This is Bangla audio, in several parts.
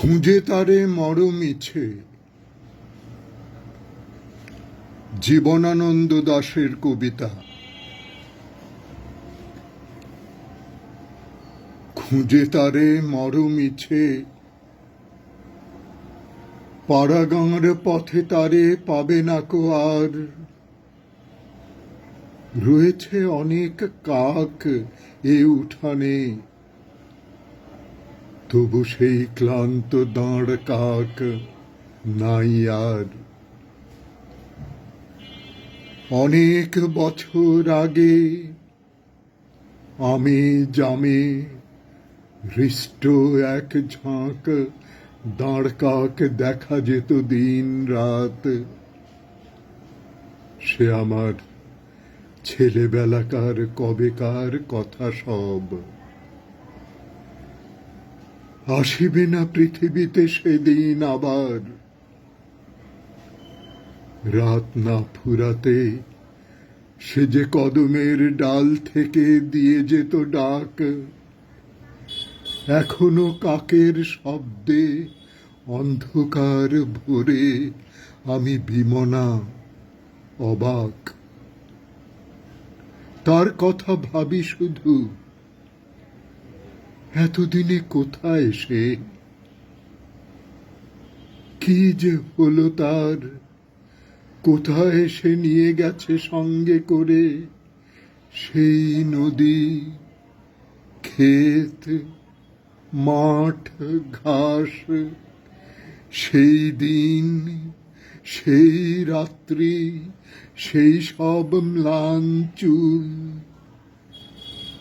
খুঁজে তারে মরম ইচ্ছে। জীবনানন্দ দাশের কবিতা। খুঁজে তারে মরম ইচ্ছে। পাড়াগাঁর পথে তারে পাবে না কো আর। রয়েছে অনেক কাক এ উঠানে। তবু সেই ক্লান্ত দাঁড় কাক নাই আর। অনেক বছর আগে আমি জামে হৃষ্ট এক ঝাঁক দাঁড় কাক দেখা যেত দিন রাত। সে আমার ছেলেবেলাকার কবেকার কথা সব। আসিবে না পৃথিবীতে সেদিন আবার। রাত না ফুরাতে সে যে কদমের ডাল থেকে দিয়ে যেত ডাক, এখনও কাকের শব্দে অন্ধকার ভরে আমি বিমনা, অবাক। তার কথা ভাবি শুধু এতদিনে কোথায় সে? কি যে হলো তার? কোথায় সে নিয়ে গেছে সঙ্গে করে? সেই নদী, ক্ষেত, মাঠ, ঘাস, সেই দিন, সেই রাত্রি, সেই সব ম্লান চুল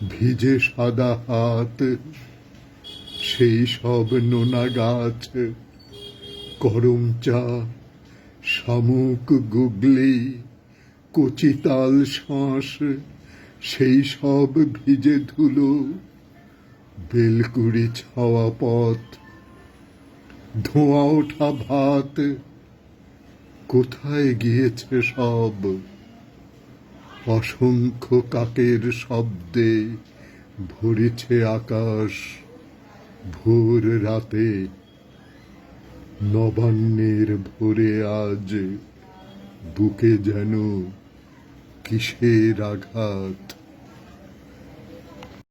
ভিজে সাদা হাত, সেই সব নোনা গাছ করম চা, শামুক গুগলি কচিতাল শাঁস, সেই সব ভিজে ধুলো, বেলকুড়ি ছাওয়া পথ, ধোঁয়া ওঠা ভাত, কোথায় গিয়েছে সব? অসংখ্য কাকের শব্দে ভরেছে আকাশ ভোর রাতে। নবান্নের ভোরে আজ বুকে যেন কিসের আঘাত?